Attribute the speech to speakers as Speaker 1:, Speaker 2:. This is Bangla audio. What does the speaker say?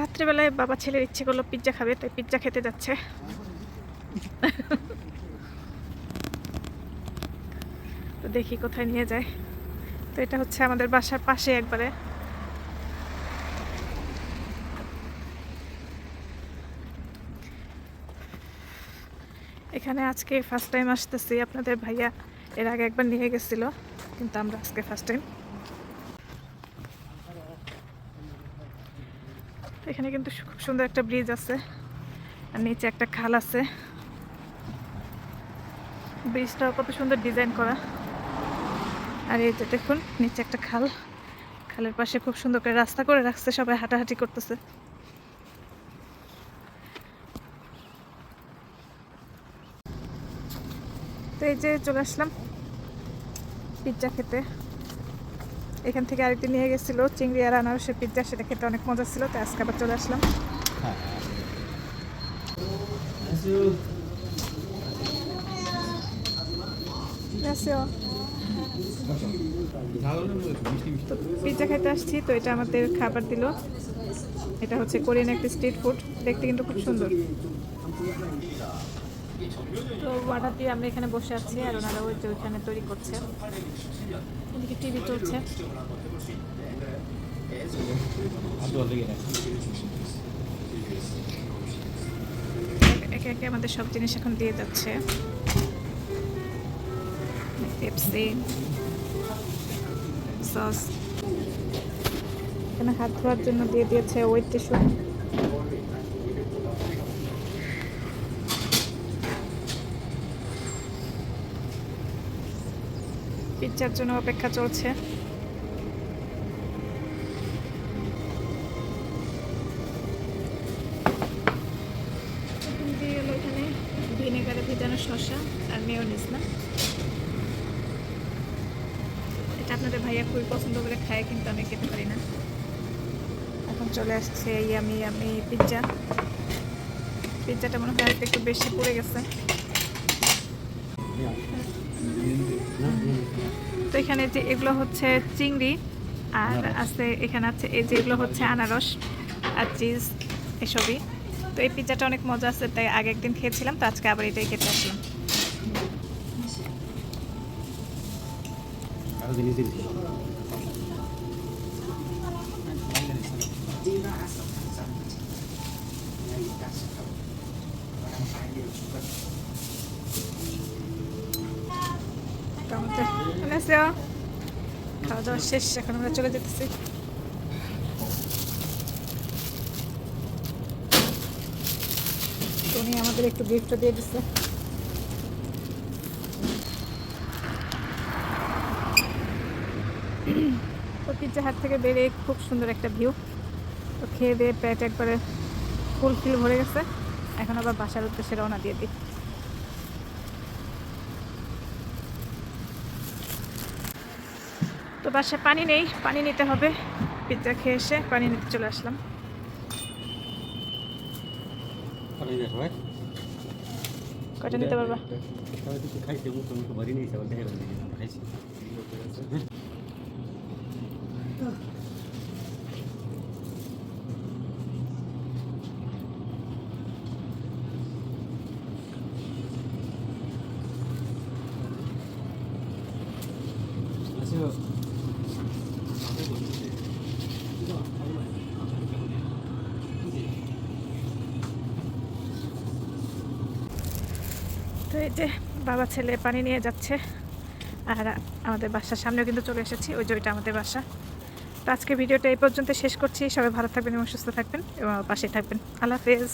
Speaker 1: রাত্রিবেলায় বাবা ছেলের ইচ্ছে করল পিৎজা খাবে, তাই পিৎজা খেতে যাচ্ছে। তো দেখি কোথায় নিয়ে যায়। তো এটা হচ্ছে আমাদের বাসার পাশে একবারে। এখানে আজকে ফার্স্ট টাইম আসতেছি। আপনাদের ভাইয়া এর আগে একবার নিয়ে গেছিল, কিন্তু আমরা আজকে ফার্স্ট টাইম এখানে কিন্তু খুব সুন্দর একটা ব্রিজ আছে। আর নিচে একটা খাল আছে। ব্রিজটাও কত সুন্দর ডিজাইন করা। আর এই যে দেখুন, নিচে একটা খাল। খালের পাশে খুব সুন্দর করে রাস্তা করে রাখছে, সবাই হাঁটাহাঁটি করতেছে। তো এই যে চলে আসলাম পিৎজা খেতে। এখান থেকে আরেকদিন নিয়ে গেছিল, চিংড়ি আর আনারসের পিৎজা, সেটা খেতে অনেক মজা ছিল তো আজকে আবার চলে আসলাম। পিৎজা খেতে আসছি, তো এটা আমাদের খাবার দিল। এটা হচ্ছে কোরিয়ান একটা স্ট্রিট ফুড দেখতে কিন্তু খুব সুন্দর। তো ওয়াটার দিয়ে আমরা এখানে বসে আছি আর ওনারা ওই যে ওইখানে তৈরি করছে। এদিকে টিভি চলছে। একে একে আমাদের সব জিনিস এখন দিয়ে যাচ্ছে। Pepsi, sauce. এখানে হাত ধোয়ার জন্য দিয়ে দিয়েছে ওয়েট টিস্যু পিৎজার জন্য অপেক্ষা চলছে। ভিনেগারে ভেজানো শসা আর মেয়নিজ না। এটা আপনাদের ভাইয়া খুবই পছন্দ করে খায় কিন্তু আমি খেতে পারি না। এখন চলে আসছে পিৎজা। পিৎজাটা মনে হয় আরেকটু একটু বেশি পড়ে গেছে। এখানে যে এগুলো হচ্ছে চিংড়ি আর আছে এখানে আছে এই যে এগুলো হচ্ছে আনারস আর চিজ এসবই। তো এই পিৎজাটা অনেক মজা আছে তাই আগে একদিন খেয়েছিলাম তো আজকে আবার এটাই খেতে আসলাম। তো? খাওয়া দাওয়া শেষ, এখন আমরা চলে যেতেছি। উনি আমাদের একটু গিফট দিয়ে দিচ্ছে পিজ্জা হাট থেকে বেরিয়ে খুব সুন্দর একটা ভিউ তো খেয়ে দিয়ে পেট একবারে ফুল ফিল ভরে গেছে। এখন আবার বাসার উদ্দেশ্যে রওনা দিয়ে দিই। তো বাসায় পানি নেই পানি নিতে হবে। পিৎজা খেয়ে এসে পানি নিতে চলে আসলাম। কয়টা নিতে পারবা? তো এই যে বাবা, ছেলে পানি নিয়ে যাচ্ছে আর আমাদের বাসার সামনেও কিন্তু চলে এসেছি, ওই যে ওইটা আমাদের বাসা। তো আজকে ভিডিওটা এই পর্যন্ত শেষ করছি। সবাই ভালো থাকবেন এবং সুস্থ থাকবেন এবং পাশে থাকবেন। আল্লাহ হাফেজ।